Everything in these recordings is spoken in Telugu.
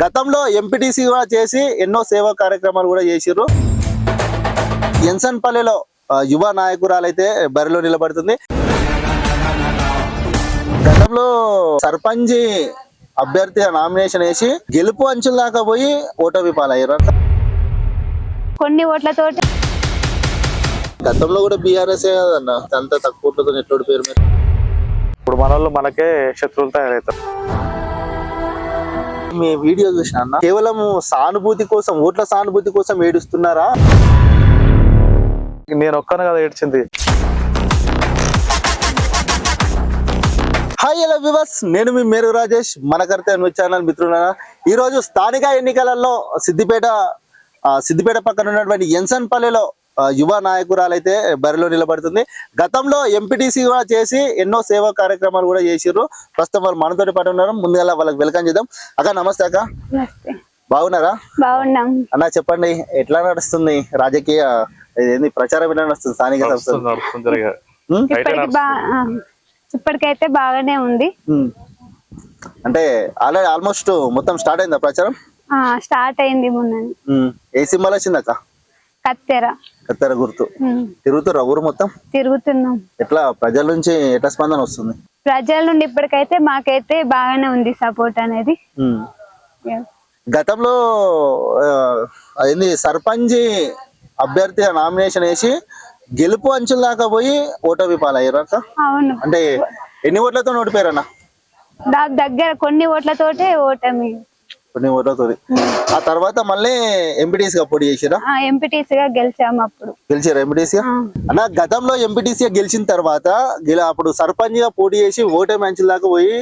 గతంలో ఎంపీటీసీ కూడా చేసి ఎన్నో సేవా కార్యక్రమాలు కూడా చేసిర్రు. ఎన్సన్పల్లిలో యువ నాయకురాలైతే బరిలో నిలబడుతుంది. గతంలో సర్పంచ్ అభ్యర్థి నామినేషన్ వేసి గెలుపు అంచుల దాకా పోయి ఓటమి పాలయ్యారు కొన్ని ఓట్లతోటి గతంలో కూడా బీఆర్ఎస్ కదన్న? అంత తక్కువ ఓట్లతో పేరు మీద? ఇప్పుడు మన వాళ్ళు మనకే శత్రువులు తయారవుతారు. మీ వీడియో చూసిన అన్న? కేవలం సానుభూతి కోసం ఓట్ల సానుభూతి కోసం ఏడుస్తున్నారా? నేను ఒక్కనే కదా ఏడ్చింది. హాయ్ హలో వివస్ నేను మీ మేరు రాజేష్ మనకర్త న్యూస్ ఛానల్ మిత్రులారా. ఈ రోజు స్థానిక ఎన్నికలలో సిద్దిపేట సిద్దిపేట పక్కన ఉన్నటువంటి ఎన్సన్పల్లిలో యువ నాయకురాలైతే బరిలో నిలబడుతుంది. గతంలో ఎంపీటీసీ కూడా చేసి ఎన్నో సేవా కార్యక్రమాలు కూడా చేసిర్రు. ప్రస్తుతం వాళ్ళు మనతోటి పాటు ఉన్నారు. ముందుగా వాళ్ళకి వెల్కమ్ చేద్దాం. అక్క నమస్తే అక్క. నమస్తే. బాగున్నారా? బాగున్నాం. అన్న చెప్పండి. ఎట్లా నడుస్తుంది రాజకీయ ఇదేంది ప్రచారం ఎలా నడుస్తుంది? స్థానిక సంస్థలు. ఇప్పటికైతే బాగానే ఉంది. అంటే ఆల్రెడీ ఆల్మోస్ట్ మొత్తం స్టార్ట్ అయిందా ప్రచారం? ఆ స్టార్ట్ అయింది మొన్న. ఏ సింబల్ వచ్చింది అక్క? కత్తెర. కత్తెర గుర్తు. తిరుగుతురా ఊరు మొత్తం? తిరుగుతున్నాం. ఎట్లా ప్రజల నుంచి ఎట్లా స్పందన వస్తుంది? ప్రజల నుండి ఇప్పటికైతే మాకైతే బాగానే ఉంది సపోర్ట్ అనేది. గతంలో అదేంది సర్పంచ్ అభ్యర్థి నామినేషన్ వేసి గెలుపు అంచుల దాకా పోయి ఓటమి పాలయ్యారు అవును. అంటే ఎన్ని ఓట్లతో ఓడిపోయారన్న? దగ్గర కొన్ని ఓట్లతోటే ఓటమి. కొన్ని ఓట్లతో ఆ తర్వాత మళ్ళీ ఎంపీటీసీగా పోటీ చేసిరా ఆ ఎంపీటీసీగా గెలిచాము అప్పుడు. గెలిచారు ఎంపీటీసీగా ఆ, అన్న గతంలో ఎంపీటీసీ గెలిచిన తర్వాత అప్పుడు సర్పంచ్గా పోటీ చేసి ఓటే మ్యాచ్ల దాకా పోయి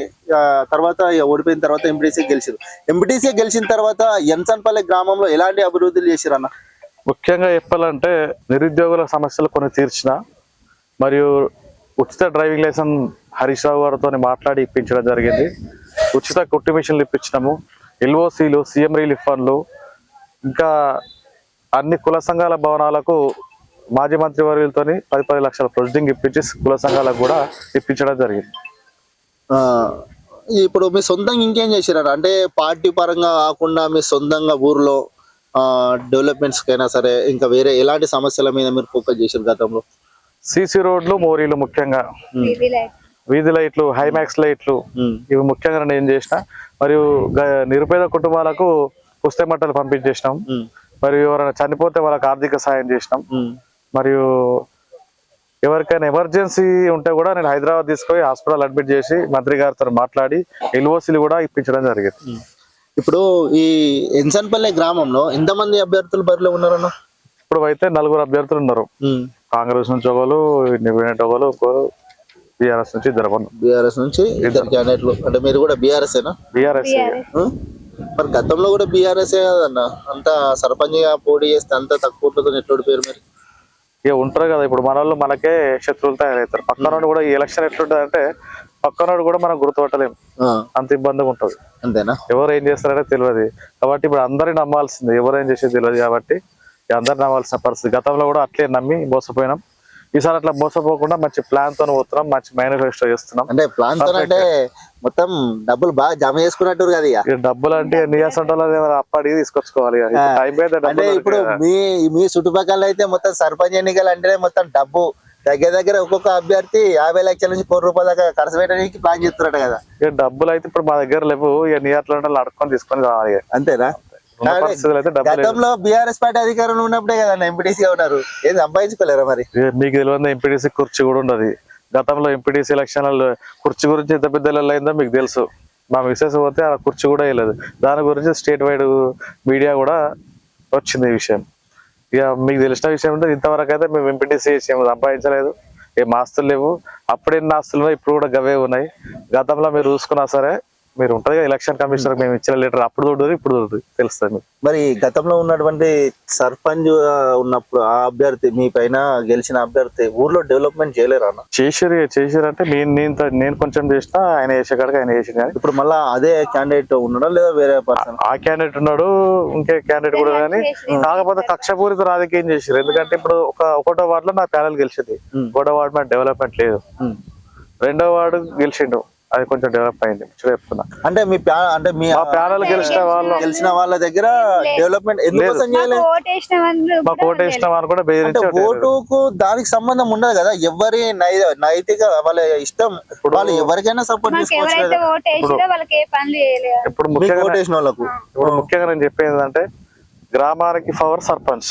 తర్వాత ఇక ఓడిపోయిన తర్వాత ఎంపీటీసీ గెలిచారు ఎంపీటీసీ గెలిచిన తర్వాత ఎన్సన్పల్లి గ్రామంలో ఎలాంటి అభివృద్ధులు చేశారు అన్న ముఖ్యంగా చెప్పాలంటే నిరుద్యోగుల సమస్యలు కొన్ని తీర్చిన మరియు ఉచిత డ్రైవింగ్ లైసెన్స్ హరీష్ రావు గారితో మాట్లాడి ఇప్పించడం జరిగింది. ఉచిత కుట్టు మిషన్లు ఇప్పించినాము. ఎల్ఓసీలు సీఎం రిలీఫ్ ఫండ్లు ఇంకా అన్ని కుల సంఘాల భవనాలకు మాజీ మంత్రి వర్యులతో పది పది లక్షల ప్రొసీడింగ్ ఇప్పించి కుల సంఘాలకు కూడా ఇప్పించడం జరిగింది. ఆ, ఇప్పుడు మీ సొంతంగా ఇంకేం చేశారు అంటే పార్టీ పరంగా కాకుండా మీ సొంతంగా ఊర్లో డెవలప్మెంట్స్ కైనా సరే ఇంకా వేరే ఎలాంటి సమస్యల మీద మీరు ఫోకస్ చేశారు గతంలో? సీసీ రోడ్లు మోరీలు ముఖ్యంగా. వీధి లైట్లు హైమాక్స్ లైట్లు ఇవి ముఖ్యంగా నేను చేసిన మరియు నిరుపేద కుటుంబాలకు పుస్తక మట్టలు పంపించేసినాం. మరియు ఎవరైనా చనిపోతే వాళ్ళకి ఆర్థిక సాయం చేసినాం. మరియు ఎవరికైనా ఎమర్జెన్సీ ఉంటే కూడా నేను హైదరాబాద్ తీసుకొని హాస్పిటల్ అడ్మిట్ చేసి మంత్రి గారితో మాట్లాడి ఎల్ఓసీలు కూడా ఇప్పించడం జరిగింది. ఇప్పుడు ఈ ఎన్సన్పల్లి గ్రామంలో ఎంతమంది అభ్యర్థులు బరిలో ఉన్నారన్న? ఇప్పుడు అయితే నలుగురు అభ్యర్థులు ఉన్నారు. కాంగ్రెస్ నుంచి ఒకరు ఇండిపెండెంట్ ఒకరు బీఆర్ఎస్ నుంచి ఇద్దరు బీఆర్ఎస్ నుంచి ఇద్దరు క్యాండిడేట్లు. అంటే మీరు కూడా బీఆర్ఎస్ ఏనా? బీఆర్ఎస్. మరి గతంలో కూడా బీఆర్ఎస్ కదన్న? అంత సర్పంచ్గా పోటీ చేస్తే అంత తక్కువ ఎట్లోడి పేరు మీరు? ఇక ఉంటారు కదా. ఇప్పుడు మన వాళ్ళు మనకే శత్రువులు తయారవుతారు. పక్కనోడు కూడా ఈ ఎలక్షన్ ఎట్లుంటది అంటే పక్కనోడు కూడా మనం గుర్తుపట్టలేము. అంత ఇబ్బందిగా ఉంటుంది. అంతేనా? ఎవరు ఏం చేస్తారనే తెలియదు కాబట్టి ఇప్పుడు అందరిని నమ్మాల్సింది. ఎవరు ఏం చేసేది తెలియదు కాబట్టి ఇక అందరిని నమ్మాల్సిన పరిస్థితి. గతంలో కూడా అట్లే నమ్మి మోసపోయినాం. ఈసారి అట్లా మోసపోకుండా మంచి ప్లాన్తో పోతున్నాం మంచి మేనిఫెస్టో చేస్తున్నాం. అంటే ప్లాన్తో అంటే మొత్తం డబ్బులు బాగా జమ చేసుకున్నట్టు కదా ఇక. డబ్బులు అంటే నియాస్ అప్పటి తీసుకొచ్చుకోవాలి టైం అంటే ఇప్పుడు. మీ మీ చుట్టుపక్కల అయితే మొత్తం సర్పంచ్ ఎన్నికలు అంటేనే మొత్తం డబ్బు. దగ్గర దగ్గర ఒక్కొక్క అభ్యర్థి యాభై లక్షల నుంచి కోటి రూపాయల దాకా ఖర్చు పెట్టడానికి ప్లాన్ చేస్తున్నారట కదా. ఇక డబ్బులు అయితే ఇప్పుడు మా దగ్గర లేవు ఇక నియాట్లో ఉంటే అడుక్కొని తీసుకొని రావాలి. అంతేనా? గతంలో బీఆర్ఎస్ పార్టీ అధికారంలో ఉన్నప్పుడే కదా ఎంపీటీసీ ఉన్నారు. ఏం సంపాదించుకోలేరా మరి? మీకు తెలియదు ఎంపీటీసీ కుర్చీ కూడా ఉండదు. గతంలో ఎంపీటీసీ ఎలక్షన్లలో కుర్చీ గురించి ఎంత పెద్ద అయిందో మీకు తెలుసు. మా మిస్సెస్ పోతే ఆ కుర్చీ కూడా వేయలేదు. దాని గురించి స్టేట్ వైడ్ మీడియా కూడా వచ్చింది ఈ విషయం. ఇక మీకు తెలిసిన విషయం అంటే ఇంతవరకు అయితే మేము ఎంపీటీసీ చేసాము సంపాదించలేదు. ఏం ఆస్తులు లేవు. అప్పుడెన్ని ఆస్తులు ఇప్పుడు కూడా గవే ఉన్నాయి. గతంలో మీరు చూసుకున్నా సరే మీరు ఉంటుంది కదా ఎలక్షన్ కమిషనర్ మేము ఇచ్చిన లెటర్ అప్పుడు చూడదు ఇప్పుడు చూడదు తెలుస్తుంది. మరి గతంలో ఉన్నటువంటి సర్పంచ్ ఉన్నప్పుడు ఆ అభ్యర్థి మీ పైన గెలిచిన అభ్యర్థి ఊర్లో డెవలప్మెంట్ చేయలేరా అన్న? చేసిరు చేసిరు అంటే నేను నేను నేను కొంచెం చేసిన ఆయన చేసే కాడికి ఆయన చేసిన కానీ. ఇప్పుడు మళ్ళా అదే క్యాండిడేట్ ఉండడం లేదా వేరే పర్సన్ ఆ క్యాండిడేట్ ఉన్నాడు ఇంకే క్యాండిడేట్ కూడా కానీ. కాకపోతే కక్షపూరిత రాజకీయం చేసారు ఎందుకంటే ఇప్పుడు ఒక ఒకటో వార్డులో నా ప్యానల్ గెలిచింది. ఒకటో వార్డు మీద డెవలప్మెంట్ లేదు. రెండో వార్డు గెలిచిండు. అది కొంచెం డెవలప్ అయింది. చెప్తున్నా. అంటే మీ ప్యా అంటే మీ మా ప్యానల్ గెలిచిన వాళ్ళు గెలిచిన వాళ్ళ దగ్గర డెవలప్మెంట్ ఎందుకోసం చేయలేదు? మాకు ఓటేసిన వాళ్ళు మా కూడా అంటే ఓటుకు దానికి సంబంధం ఉండదు కదా. ఎవరి నై- నైతిక వాళ్ళ ఇష్టం వాళ్ళు ఎవరికైనా సపోర్ట్ చేసుకోవచ్చు ఎవరైతే కదా. ఓటేసిరో వాళ్ళకి ఏ పనులు చేయలేదు ఇప్పుడు ముఖ్యంగా ఓటేసిన వాళ్ళకు. ఇప్పుడు ముఖ్యంగా నేను చెప్పేది ఏంటంటే గ్రామానికి పవర్ సర్పంచ్.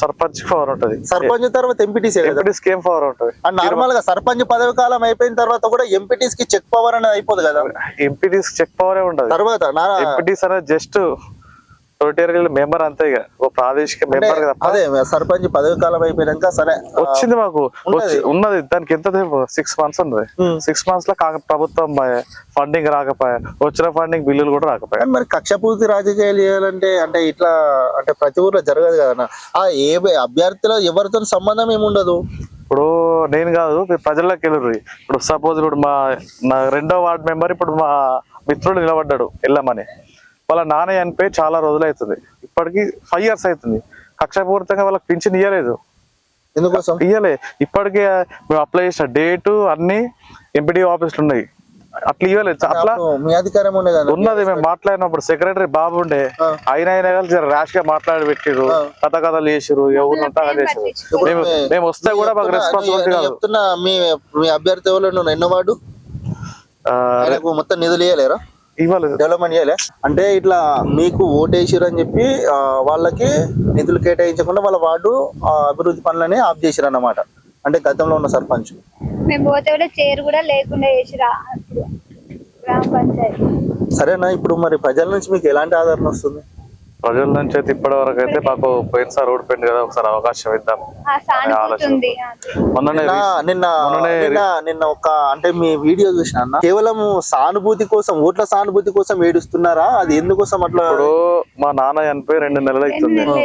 సర్పంచ్ పవర్ ఉంటది. సర్పంచ్ తర్వాత ఎంపీటీసీ ఎంపీటీస్ కేం పవర్ ఉంటది? నార్మల్గా సర్పంచ్ పదవి కాలం అయిపోయిన తర్వాత కూడా ఎంపీటీస్కి చెక్ పవర్ అనేది అయిపోదు కదా? ఎంపీటీస్ చెక్ పవరే ఉండదు. తర్వాత నా ఎంపీటీస్ అనేది జస్ట్ టోటేరియల్ మెంబర్ అంతే ఇక. ఓ ప్రాదేశిక మెంబర్ అదే సర్పంచ్ పదవి కాలం అయిపోయినాక సరే వచ్చింది మాకు. ఉన్నది. దానికి ఎంత సిక్స్ మంత్స్ ఉన్నది. సిక్స్ మంత్స్లో కాక ప్రభుత్వం ఫండింగ్ రాకపోయా. వచ్చిన ఫండింగ్ బిల్లులు కూడా రాకపోయా. మరి కక్షపూర్తి రాజకీయాలు చేయాలంటే అంటే ఇట్లా అంటే ప్రతి ఊర్లో జరగదు కదా ఆ ఏ అభ్యర్థుల ఎవరితో సంబంధం ఏమి ఉండదు? ఇప్పుడు నేను కాదు ప్రజల్లోకి వెళ్ళరు ఇప్పుడు సపోజ్ ఇప్పుడు మా నా రెండో వార్డ్ మెంబర్ ఇప్పుడు మా మిత్రుడు నిలబడ్డాడు వెళ్ళమని వాళ్ళ నాన్న చనిపోయి చాలా రోజులు అవుతుంది ఇప్పటికి ఫైవ్ ఇయర్స్ అవుతుంది. కక్షపూరితంగా వాళ్ళకి పింఛన్ ఇయ్యలేదు. ఎందుకోసం? ఇయ్యలే. ఇప్పటికే మేము అప్లై చేసిన డేటు అన్ని ఎంపీడీ ఆఫీసులు ఉన్నాయి అట్లా ఇవ్వలేదు అట్లా మీ అధికారం ఉన్నది మేము మాట్లాడినప్పుడు సెక్రటరీ బాబు ఉండే. ఆయన ఆయన కలిసి జర ర్యాష్గా మాట్లాడి పెట్టిరు కథ కథలు చేసిరు ఎవరు ఉంటా చేసిరు మేము మేము వస్తే కూడా మాకు రెస్పాన్సిబిలిటీ కాదు. చెప్తున్నా మీ మీ అభ్యర్థి ఎవరు ఎన్నో వాడు ఆ, ఆయనకు మొత్తం నిధులు ఇవ్వలేరా ఇవ్వలేదు. డెవలప్మెంట్ చేయలే. అంటే ఇట్లా మీకు ఓటేసిరు అని చెప్పి వాళ్ళకి నిధులు కేటాయించకుండా వాళ్ళ వార్డు అభివృద్ధి పనులని ఆఫ్ చేసిరు అన్నమాట అంటే గతంలో ఉన్న సర్పంచ్. మేము పోతే కూడా చైర్ కూడా లేకుండా చేసిరా అప్పుడు. గ్రామ పంచాయతీ. సరేనా ఇప్పుడు మరి ప్రజల నుంచి మీకు ఎలాంటి ఆదరణ వస్తుంది? ప్రజల నుంచి అయితే ఇప్పటి వరకు అయితే మాకు పోయినసారి ఓడిపోయింది కదా ఒకసారి అవకాశం ఇద్దాం ఆ సానుభూతి ఉంది. అంతే. మొన్ననే నిన్న ఒక అంటే మీ వీడియో చూసిన అన్న? కేవలం సానుభూతి కోసం ఓట్ల సానుభూతి కోసం ఏడుస్తున్నారా? అది ఎందుకోసం అట్లా? ఇప్పుడు మా నాన్న చనిపోయి రెండు నెలలు అవుతుంది.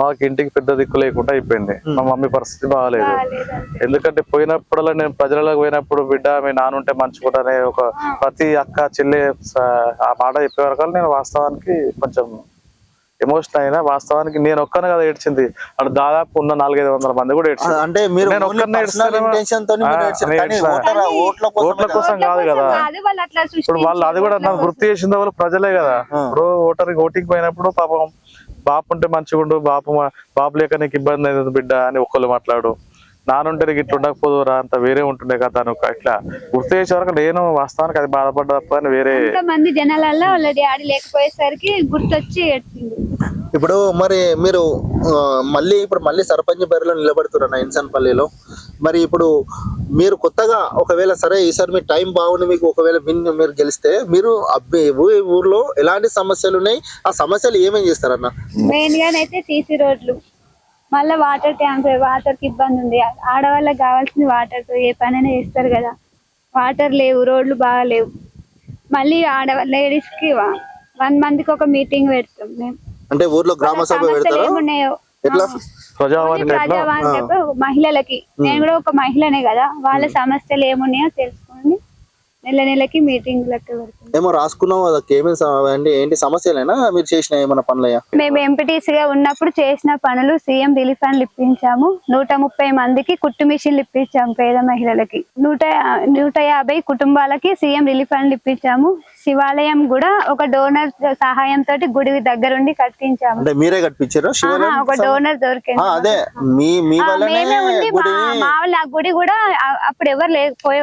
మాకు ఇంటికి పెద్ద దిక్కు లేకుండా అయిపోయింది. మా మమ్మీ పరిస్థితి బాగాలేదు. ఎందుకంటే పోయినప్పుడల్లా నేను ప్రజలకు పోయినప్పుడు బిడ్డ మీ నాన్న ఉంటే మంచుకుంటానే ఒక ప్రతి అక్క చెల్లి ఆ మాట చెప్పే వరకు నేను వాస్తవానికి కొంచెం ఎమోషన్ అయినా వాస్తవానికి నేను ఒక్కనే కదా ఏడ్చింది. అక్కడ దాదాపు ఉన్న నాలుగైదు వందల మంది కూడా ఏడ్చింది అంటే మీరు. ఓట్ల కోసం కాదు. కదా కాదు. వాళ్ళు అట్లా ఇప్పుడు వాళ్ళు అది కూడా నాకు గుర్తు చేసింది వాళ్ళు ప్రజలే కదా. ఇప్పుడు ఓటర్ ఓటింగ్ పోయినప్పుడు పాపం బాపు ఉంటే మంచిగుండు బాపు మా- బాపు లేక నీకు ఇబ్బంది అయింది బిడ్డ అని ఒక్కళ్ళు మాట్లాడు. నానుంటే నీకు ఇట్లా ఉండకపోదురా అంత వేరే ఉంటుండే కదా అని ఒక ఇట్లా గుర్తు చేసే వరకు నేను వాస్తవానికి అది బాధపడ్డా తప్ప అని వేరే మంది జనాలలో వాళ్ళ డాడీ లేకపోయేసరికి గుర్తొచ్చి ఇప్పుడు మరి మీరు మళ్ళీ ఇప్పుడు మళ్ళీ సర్పంచ్ బరిలో నిలబడుతున్నారు ఇన్సన్పల్లిలో? మరి ఇప్పుడు మీరు కొత్తగా ఒకవేళ సరే ఈసారి మీ టైం బాగుంది మీకు ఒకవేళ విన్ మీరు గెలిస్తే మీరు ఊర్లో ఎలాంటి సమస్యలు ఉన్నాయి? ఆ సమస్యలు ఏమేం చేస్తారన్న? మెయిన్ గానైతే సీసీ రోడ్లు. మళ్ళీ వాటర్ ట్యాంక్ వాటర్కి ఇబ్బంది ఉంది. ఆడవాళ్ళకి కావాల్సిన వాటర్తో ఏ పనైనా చేస్తారు కదా. వాటర్ లేవు రోడ్లు బాగా లేవు. మళ్ళీ ఆడ లేడీస్కి వన్ మంత్కి ఒక మీటింగ్ పెడతాం మేము. అంటే ఊర్లో గ్రామ సభ ఏమున్నాయో? ప్రజావాణి మహిళలకి. నేను కూడా ఒక మహిళనే కదా. వాళ్ళ సమస్యలు ఏమున్నాయో తెలుసుకోండి నెల నెలకి మీటింగ్ లెక్క పెడుతుంది ఏమో రాసుకున్నావు అదొక ఏమేమి సమ- అంటే ఏంటి సమస్యలైనా? మీరు చేసిన ఏమైనా పనులయ్యా? మేము MPTC గా ఉన్నప్పుడు చేసిన పనులు సీఎం రిలీఫ్ ఫండ్లు ఇప్పించాము నూట ముప్పై మందికి కుట్టు మిషన్లు ఇప్పించాము పేద మహిళలకి. నూట నూట యాభై కుటుంబాలకి సీఎం రిలీఫ్ ఫండ్లు ఇప్పించాము శివాలయం కూడా ఒక డోనర్ సహాయంతో గుడి దగ్గరుండి కట్టించాము. అంటే మీరే కట్టించారు? ఆహా, శివాలయం ఒక డోనర్ దొరికింది. ఆ, అదే మీ మీ ఆ, వల్లనే మేమే ఉండి మా గుడి మా వాళ్ళ ఆ గుడి కూడా ఆ- అప్పుడు ఎవరు లేకపోయే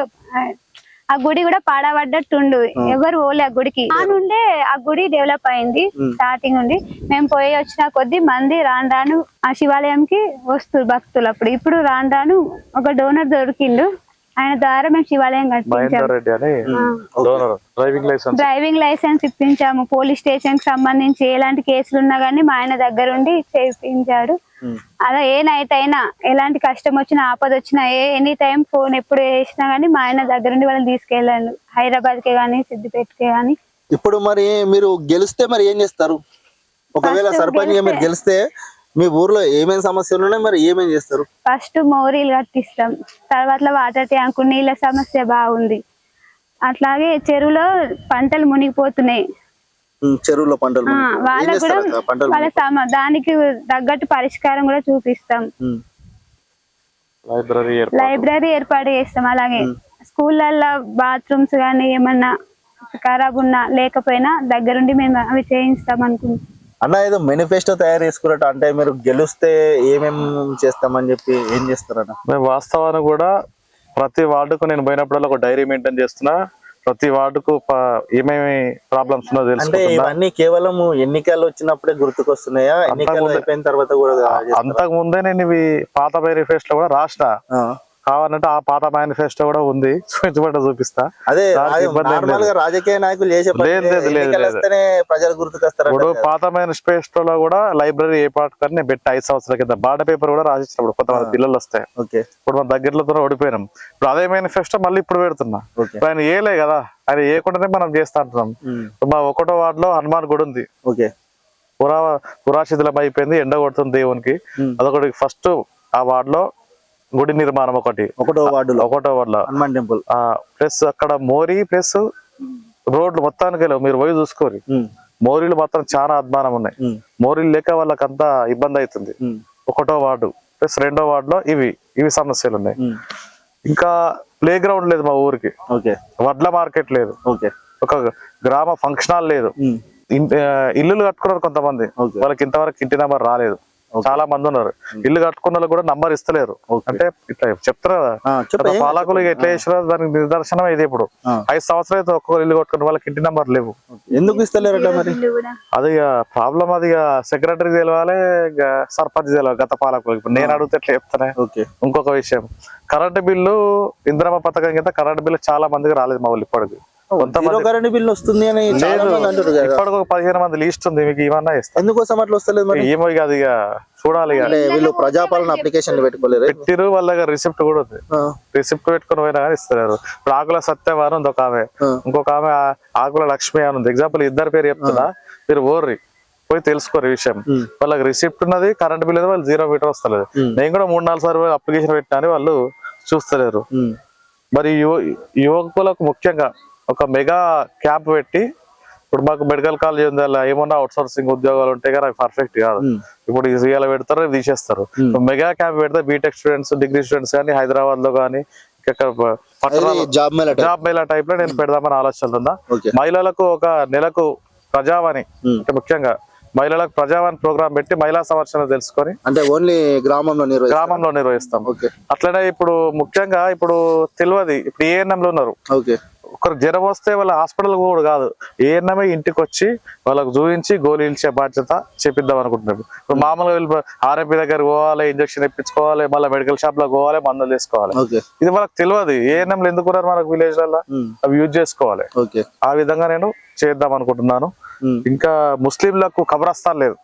ఆ గుడి కూడా పాడబడ్డట్టుండు. ఎవరు పోలే ఆ గుడికి. ఆ నుండే ఆ గుడి డెవలప్ అయింది స్టార్టింగ్ నుండి. మేము పోయి వచ్చిన కొద్ది మంది రాను రాను ఆ శివాలయంకి వస్తారు భక్తులు అప్పుడు. ఇప్పుడు రాను రాను ఒక డోనర్ దొరికిండు. ఆయన ద్వారా మేము శివాలయం కట్టించాము మహేందర్ రెడ్డి అని donor driving licence driving licence ఇప్పించాము. Police స్టేషన్కి సంబంధించి ఎలాంటి కేసులు ఉన్నా కానీ మా ఆయన దగ్గరుండి చేయించాడు. అలా ఏ నైట్ అయినా ఎలాంటి కష్టం వచ్చినా ఆపద వచ్చినా ఏ ఎనీ టైం ఫోన్ ఎప్పుడు చేసినా గానీ మా ఆయన దగ్గరుండి వాళ్ళని తీసుకెళ్ళాను హైదరాబాద్ కే గానీ సిద్దిపేటకే గానీ. ఇప్పుడు మరి మీరు గెలిస్తే మరి ఏం చేస్తారు? ఒకవేళ సర్పంచ్ మీరు గెలిస్తే మీ ఊర్లో ఏమేమి సమస్యలు ఉన్నాయి? మరి ఏమేం చేస్తారు? ఫస్ట్ మోరీలు కట్టిస్తాం. తర్వాత వాటర్ ట్యాంకు నీళ్ళ సమస్య బాగుంది. అట్లాగే చెరువులో పంటలు మునిగిపోతున్నాయి. చెరువులో పంటలు వాళ్ళకు కూడా వాళ్ళ సమ దానికి తగ్గట్టు పరిష్కారం కూడా చూపిస్తాం. లైబ్రరీ ఏర్పాటు. లైబ్రరీ ఏర్పాటు చేస్తాం. అలాగే స్కూళ్ళల్లో బాత్రూమ్స్ కానీ ఏమన్నా ఖరాబ్ ఉన్నా లేకపోయినా దగ్గరుండి మేము అవి చేయిస్తాం అనుకుంటున్నాం. అన్న ఏదో మేనిఫెస్టో తయారు చేసుకున్నట్టు అంటే మీరు గెలిస్తే ఏమేం చేస్తామని చెప్పి ఏం చేస్తారన్న మేము వాస్తవాన్ని కూడా ప్రతి వార్డుకు నేను పోయినప్పుడల్లా ఒక డైరీ మెయింటైన్ చేస్తున్నా. ప్రతి వార్డుకు ఏమేమి ప్రాబ్లమ్స్ ఉన్నో అంటే ఇవన్నీ కేవలం ఎన్నికలు వచ్చినప్పుడే గుర్తుకొస్తున్నాయా ఎన్నికలు అయిపోయిన తర్వాత కూడా? అంతకు ముందే నేను ఇవి పాత మేనిఫెస్టో కూడా రాసిన. కావాలంటే ఆ పాత మేనిఫెస్టో కూడా ఉంది. చూపించబట్ట చూపిస్తా. అదే నార్మల్గా రాజకీయ నాయకులు చేసే లేదు, ప్రజలు గుర్తుకొస్తారు ఇప్పుడు పాత మేనిఫెస్టోలో కూడా లైబ్రరీ ఏ పాట కానీ నేను పెట్టి ఐదు సంవత్సరాల కింద. బాడ పేపర్ కూడా రాసిచ్చినప్పుడు కొంతమంది పిల్లలు వస్తాయి. ఓకే. ఇప్పుడు మన దగ్గరలో ఓడిపోయినాం. ఇప్పుడు అదే మేనిఫెస్టో మళ్ళీ ఇప్పుడు పెడుతున్నా. ఆయన ఏలే కదా. ఆయన ఏకుండానే మనం చేస్తా అంటున్నాం. మా ఒకటో వార్డులో హనుమాన్ గుడి ఉంది. ఓకే. పురా పురాశిథిలం అయిపోయింది ఎండ కొడుతుంది దేవునికి. అదొకటి ఫస్ట్ ఆ వార్డులో గుడి నిర్మాణం ఒకటి. ఒకటో వార్డులో. ఒకటో వార్డులో. హనుమాన్ టెంపుల్. ఆ ప్లస్ అక్కడ మోరీ ప్లస్ రోడ్లు మొత్తానికి వెళ్ళవు మీరు పోయి చూసుకోరు. మోరీలు మాత్రం చాలా అద్మానం ఉన్నాయి. మోరీలు లేక వాళ్ళకంతా ఇబ్బంది అవుతుంది. ఒకటో వార్డు ప్లస్ రెండో వార్డులో ఇవి ఇవి సమస్యలు ఉన్నాయి. ఇంకా ప్లే గ్రౌండ్ లేదు మా ఊరికి. ఓకే. వడ్ల మార్కెట్ లేదు. ఓకే. ఒక గ్రామ ఫంక్షన్ హాల్ లేదు ఇల్లులు కట్టుకున్నారు కొంతమంది. వాళ్ళకి ఇంతవరకు ఇంటి నెంబర్ రాలేదు. చాలా మంది ఉన్నారు. ఇల్లు కట్టుకున్న కూడా నంబర్ ఇస్తలేరు. అంటే ఇట్లా చెప్తారు కదా. పాలకులు ఎట్లా చేసినా దానికి నిదర్శనం ఇది ఇప్పుడు. ఐదు సంవత్సరాలు అయితే ఒక్కొక్క ఇల్లు కట్టుకున్న వాళ్ళకి ఇంటి నెంబర్ లేవు. ఎందుకు మరి? ఇల్లు కూడా. అది ప్రాబ్లం అది సెక్రటరీ తెలవాలి సర్పంచ్ తెలవాలి గత పాలకులు ఇప్పుడు నేను అడిగితే ఎట్లా చెప్తానే? ఓకే ఇంకొక విషయం. కరెంటు బిల్లు ఇంద్రమ్మ పథకం కింద కరెంటు బిల్లు చాలా మందికి రాలేదు మా వాళ్ళు ఇప్పటికి. కరెంట్ బిల్ వస్తుంది అని చాలా లేదు మంది అంటారు కదా. ఇప్పటికి ఒక పదిహేను మంది లీస్ట్ ఉంది మీకు ఏమన్నా ఎందుకోసం అట్లా వస్తలేదు మరి? ఏమో ఇక చూడాలి ఇక. అంటే వీళ్ళు ప్రజాపాలన అప్లికేషన్ పెట్టుకోలేరు. పెట్టిరు వాళ్ళ దగ్గర రిసిప్ట్ కూడా ఉంది. రిసిప్ట్ పెట్టుకుని పోయినా కానీ ఇస్తారు ఇప్పుడు ఆకుల సత్యవారం ఉంది ఒక ఆమె. ఇంకొక ఆమె ఆకుల లక్ష్మి అని ఉంది. ఎగ్జాంపుల్ ఇద్దరు పేరు చెప్తున్నా. మీరు ఓర్రి పోయి తెలుసుకోరు విషయం. వాళ్ళకి రిసిప్ట్ ఉన్నది కరెంట్ బిల్ వాళ్ళు జీరో మీటర్ వస్తలేదు. నేను కూడా మూడు నాలుగు సార్లు అప్లికేషన్ పెట్టినా వాళ్ళు చూస్తలేరు. మరి యువ యువకులకు ముఖ్యంగా ఒక మెగా క్యాంప్ పెట్టి ఇప్పుడు మాకు మెడికల్ కాలేజ్ ఉంది అలా ఏమన్నా అవుట్ సోర్సింగ్ ఉద్యోగాలు ఉంటే కానీ అవి పర్ఫెక్ట్ కాదు. ఇప్పుడు ఇవాళ పెడతారు తీసేస్తారు. మెగా క్యాంప్ పెడితే బీటెక్ స్టూడెంట్స్ డిగ్రీ స్టూడెంట్స్ కానీ హైదరాబాద్లో కానీ job mela type. Job mela టైప్లో నేను పెడదామని ఆలోచన మహిళలకు ఒక నెలకు ప్రజావాణి. అంటే ముఖ్యంగా మహిళలకు ప్రజావాణి ప్రోగ్రామ్ పెట్టి మహిళా సంరక్షణ తెలుసుకొని అంటే ఓన్లీ గ్రామంలో గ్రామంలో నిర్వహిస్తాం అట్లనే ఇప్పుడు ముఖ్యంగా ఇప్పుడు తెలియదు ఇప్పుడు ఏఎన్ఎం లో ఉన్నారు. ఒకరు జ్వరం వస్తే వాళ్ళ హాస్పిటల్ కూడా కాదు. ఏఎన్ఎంఏ ఇంటికి వచ్చి వాళ్ళకు చూపించి గోళీలు ఇచ్చే బాధ్యత చేపిద్దాం అనుకుంటున్నాం ఇప్పుడు మామూలుగా వీళ్ళు ఆర్ఎంపీ దగ్గర పోవాలి ఇంజక్షన్ ఇప్పించుకోవాలి మళ్ళీ మెడికల్ షాప్లో పోవాలి మందులు తీసుకోవాలి. ఇది వాళ్ళకి తెలియదు. ఏఎన్ఎంలు ఎందుకు ఉన్నారు మనకు విలేజ్లలో అవి యూజ్ చేసుకోవాలి. ఆ విధంగా నేను చేద్దాం అనుకుంటున్నాను. ఇంకా ముస్లింలకు కబ్రస్తాన్ లేదు.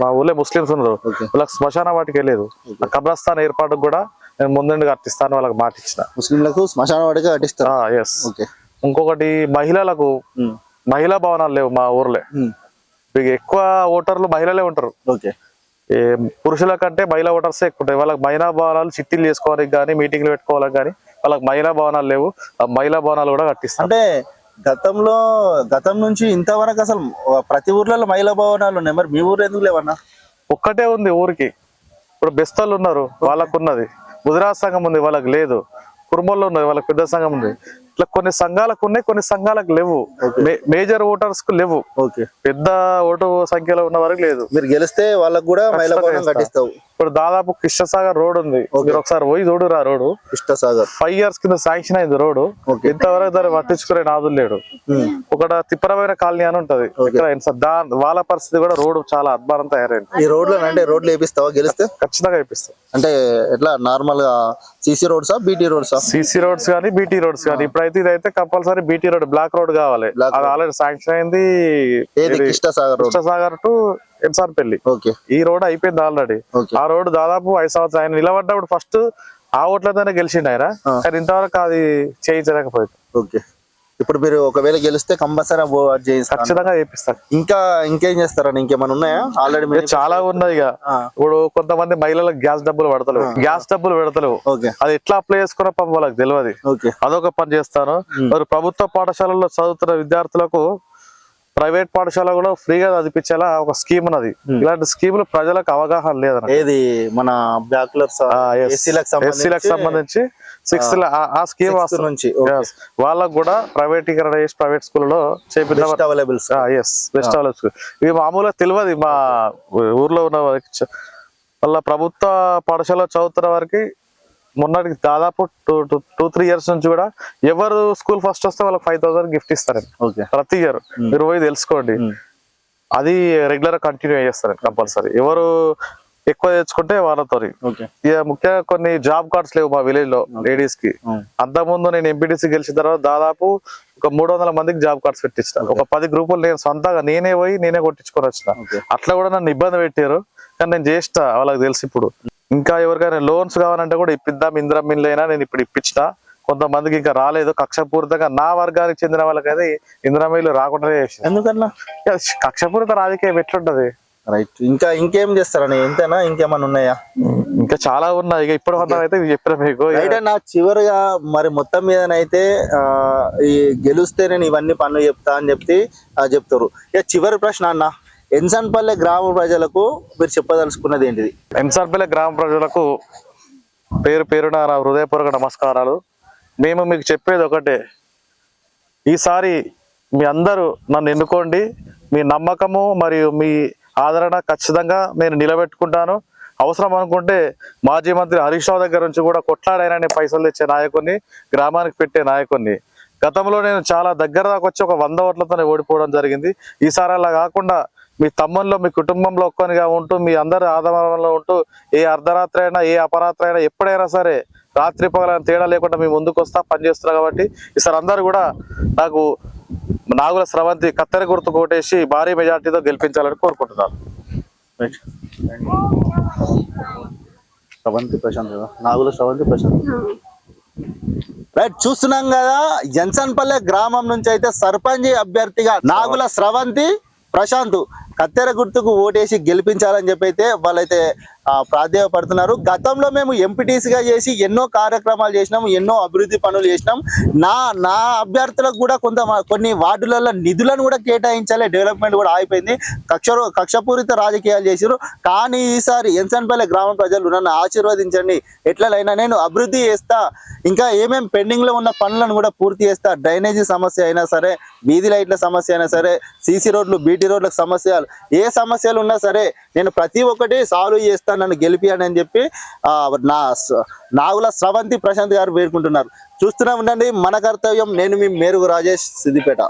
మా ఊళ్ళో ముస్లింస్ ఉన్నారు. వాళ్ళకి శ్మశాన వాటికి లేదు. ఆ కబ్రస్తాన్ ఏర్పాటుకు కూడా నేను ముందుండి కట్టిస్తాను వాళ్ళకి మాట ఇచ్చిన. ముస్లింలకు శ్మశాన వాడిగా కట్టిస్తారు? Yes okay. ఇంకొకటి మహిళలకు మహిళా భవనాలు లేవు మా ఊర్లో. ఎక్కువ ఓటర్లు మహిళలే ఉంటారు. ఓకే. పురుషుల కంటే మహిళా ఓటర్సే ఎక్కువ ఉంటాయి. వాళ్ళకి మహిళా భవనాలు చిట్టీలు చేసుకోవడానికి కానీ మీటింగ్లు పెట్టుకోవాలని కానీ వాళ్ళకి మహిళా భవనాలు లేవు. ఆ మహిళా భవనాలు కూడా కట్టిస్తాను అంటే గతంలో గతం నుంచి ఇంతవరకు అసలు ప్రతి ఊర్లలో మహిళా భవనాలు ఉన్నాయి. మరి మీ ఊరు ఎందుకు లేవన్నా? ఒక్కటే ఉంది ఊరికి. ఇప్పుడు బెస్తలు ఉన్నారు. వాళ్ళకు ఉన్నది ముదిరా సంఘం ఉంది వాళ్ళకి లేదు. కురుమల్లో ఉన్నది వాళ్ళకి పెద్ద సంఘం ఉంది. ఇట్లా కొన్ని సంఘాలకు ఉన్నాయి కొన్ని సంఘాలకు లేవు. మేజర్ ఓటర్స్కు లేవు. ఓకే. పెద్ద ఓటు సంఖ్యలో ఉన్న వరకు లేదు. మీరు గెలిస్తే వాళ్ళకు కూడా కట్టిస్తావు. ఇప్పుడు దాదాపు కృష్ణసాగర్ రోడ్ ఉంది. మీరు ఒకసారి పోయి చూడురా రోడ్ కృష్ణసాగర్. ఫైవ్ ఇయర్స్ కింద శాంక్షన్ అయింది రోడ్. ఇంతవరకు దాన్ని పట్టించుకునే నాదులు లేడు. ఒక తిప్పరమైన కాలనీ అని ఉంటది. వాళ్ళ పరిస్థితి కూడా రోడ్ చాలా అద్భుతం తయారైంది. ఈ రోడ్లు అంటే రోడ్లు వేపిస్తావా? గెలిస్తే? ఖచ్చితంగా ఇప్పిస్తాం అంటే ఎట్లా? నార్మల్గా సిసి రోడ్సా బీటీ రోడ్సా? సిసి రోడ్స్ కానీ బీటీ రోడ్స్ కానీ. ఇప్పుడైతే ఇదైతే compulsory BT road black road కావాలి. అది ఆల్రెడీ శాంక్షన్ అయింది. కృష్ణసాగర్ రోడ్. కృష్ణసాగర్ టు ఎంసార్ పెళ్ళి. ఓకే. ఈ రోడ్ అయిపోయింది ఆల్రెడీ. ఆ రోడ్ దాదాపు ఐదు సంవత్సరాలు ఆయన నిలబడ్డప్పుడు ఫస్ట్ ఆ ఓట్లతోనే గెలిచిండు ఆయన. కానీ ఇంతవరకు అది చేయించలేకపోయింది. ఓకే. ఇప్పుడు మీరు ఒకవేళ గెలిస్తే కంపల్సరీ చేయిస్తారు ఖచ్చితంగా చేపిస్తాను ఇంకా ఇంకేం చేస్తారని ఇంకేమైనా ఉన్నాయా? ఆల్రెడీ చాలా ఉన్నాయి ఇక. ఇప్పుడు కొంతమంది మహిళలకు గ్యాస్ డబ్బులు పెడతలేవు. గ్యాస్ డబ్బులు పెడతలేవు. అది ఎట్లా అప్లై చేసుకున్న పాపం వాళ్ళకి తెలియదు అదొక పని చేస్తాను. మరి ప్రభుత్వ పాఠశాలల్లో చదువుతున్న విద్యార్థులకు ప్రైవేట్ పాఠశాల కూడా ఫ్రీగా చదివించేలా ఒక స్కీమ్ ఉన్నది. ఇలాంటి స్కీములు ప్రజలకు అవగాహన లేదన్న ఏది? మన బ్యాక్లర్స్ ఎస్సీలకు సంబంధించి? సిక్స్త్ ఆ. స్కీమ్ నుంచి. వాళ్ళకు కూడా ప్రైవేటీకరణ చేసి ప్రైవేట్ స్కూల్లో చేపిద్దాం అవైలబుల్స్ ఎస్ బెస్ట్ ఇవి మామూలుగా తెలియదు. మా ఊర్లో ఉన్న వాళ్ళ ప్రభుత్వ పాఠశాల చదువుతున్న వారికి మొన్నటికి దాదాపు టూ టూ త్రీ ఇయర్స్ నుంచి కూడా ఎవరు స్కూల్ ఫస్ట్ వస్తే వాళ్ళకి ఫైవ్ థౌసండ్ గిఫ్ట్ ఇస్తారండి. ఓకే. ప్రతి ఇయర్ మీరు పోయి తెలుసుకోండి. అది రెగ్యులర్ కంటిన్యూ చేస్తారండి కంపల్సరీ ఎవరు ఎక్కువ తెచ్చుకుంటే వాళ్ళతో ఇక ముఖ్యంగా కొన్ని జాబ్ కార్డ్స్ లేవు మా విలేజ్లో లేడీస్కి. అంతకుముందు నేను ఎంపీటీసీ గెలిచిన తర్వాత దాదాపు ఒక మూడు వందల మందికి జాబ్ కార్డ్స్ పెట్టించిన. ఒక పది గ్రూపులు నేను సొంతంగా నేనే పోయి నేనే కొట్టించుకొని వచ్చిన. అట్లా కూడా నన్ను ఇబ్బంది పెట్టారు. కానీ నేను చేస్తా వాళ్ళకి తెలుసు ఇప్పుడు. ఇంకా ఎవరికైనా లోన్స్ కావాలంటే కూడా ఇప్పిద్దాం ఇందిరా అయినా నేను ఇప్పుడు ఇప్పించిన. కొంతమందికి ఇంకా రాలేదు. కక్షపూరితంగా నా వర్గానికి చెందిన వాళ్ళకైతే ఇందిరా మిల్లు చేసిన. ఎందుకన్నా? కక్షపూరిత రాజకీయం ఎట్లుంటది? రైట్ ఇంకా ఇంకేం చేస్తారని? ఎంతేనా ఇంకేమన్నా ఉన్నాయా? ఇంకా చాలా ఉన్నాయి. ఇక ఇప్పుడు కొంత అయితే చెప్పిన మీకు. రైట్ అన్న చివరిగా మరి మొత్తం మీదనైతే ఆ, ఈ గెలిస్తే నేను ఇవన్నీ పనులు చెప్తా అని చెప్పి ఆ, చెప్తారు. ఇక చివరి ప్రశ్న అన్న. ఎన్సన్పల్లె గ్రామ ప్రజలకు మీరు చెప్పదలుచుకున్నది ఏంటిది? ఎన్సన్పల్లె గ్రామ ప్రజలకు పేరు పేరున నా హృదయపూర్వక నమస్కారాలు. మేము మీకు చెప్పేది ఒకటే. ఈసారి మీ అందరూ నన్ను ఎన్నుకోండి. మీ నమ్మకము మరియు మీ ఆదరణ ఖచ్చితంగా నేను నిలబెట్టుకుంటాను. అవసరం అనుకుంటే మాజీ మంత్రి హరీష్ రావు దగ్గర నుంచి కూడా కొట్లాడైనా పైసలు తెచ్చే నాయకుడిని గ్రామానికి పెట్టే నాయకుడిని గతంలో నేను చాలా దగ్గర దాకా వచ్చి ఒక వంద ఓట్లతోనే ఓడిపోవడం జరిగింది. ఈసారి అలా కాకుండా మీ తమ్ముల్లో మీ కుటుంబంలో ఒక్కనిగా ఉంటూ మీ అందరి ఆధారంలో ఉంటూ ఏ అర్ధరాత్రి అయినా ఏ అపరాత్రి అయినా ఎప్పుడైనా సరే రాత్రి పగలని తేడా లేకుండా మీ ముందుకు వస్తా పనిచేస్తున్నా కాబట్టి ఈసారి అందరు కూడా నాకు నాగుల స్రవంతి కత్తెర గుర్తు కొట్టేసి భారీ మెజార్టీతో గెలిపించాలని కోరుకుంటున్నాను. ప్రశాంత్ నాగుల శ్రవంతి ప్రశాంత్. రైట్ చూస్తున్నాం కదా జన్సన్పల్లె గ్రామం నుంచి అయితే సర్పంచ్ అభ్యర్థిగా నాగుల స్రవంతి ప్రశాంత్. కత్తెర గుర్తుకు ఓటేసి గెలిపించాలని చెప్పి అయితే వాళ్ళైతే ప్రాధాయపడుతున్నారు గతంలో మేము ఎంపీటీసీగా చేసి ఎన్నో కార్యక్రమాలు చేసినాం ఎన్నో అభివృద్ధి పనులు చేసినాం నా నా అభ్యర్థులకు కూడా కొంత కొన్ని వార్డులలో నిధులను కూడా కేటాయించాలి డెవలప్మెంట్ కూడా ఆగిపోయింది. కక్ష కక్షపూరిత రాజకీయాలు చేసారు కానీ ఈసారి ఎన్సన్పల్లె గ్రామ ప్రజలు నన్ను ఆశీర్వదించండి. ఎట్లనైనా నేను అభివృద్ధి చేస్తా. ఇంకా ఏమేమి పెండింగ్లో ఉన్న పనులను కూడా పూర్తి చేస్తా. డ్రైనేజీ సమస్య అయినా సరే వీధి లైట్ల సమస్య అయినా సరే సీసీ రోడ్లు బీటీ రోడ్లకు సమస్యలు ఏ సమస్యలు ఉన్నా సరే నేను ప్రతి ఒక్కటి సాల్వ్ చేస్తాను. నన్ను గెలిపియండి అని చెప్పి నా నాగుల స్రవంతి ప్రశాంత్ గారు పేర్కొంటున్నారు. చూస్తూనే ఉండండి మన కర్తవ్యం నేను మీ మేరుగు రాజేష్ సిద్దిపేట.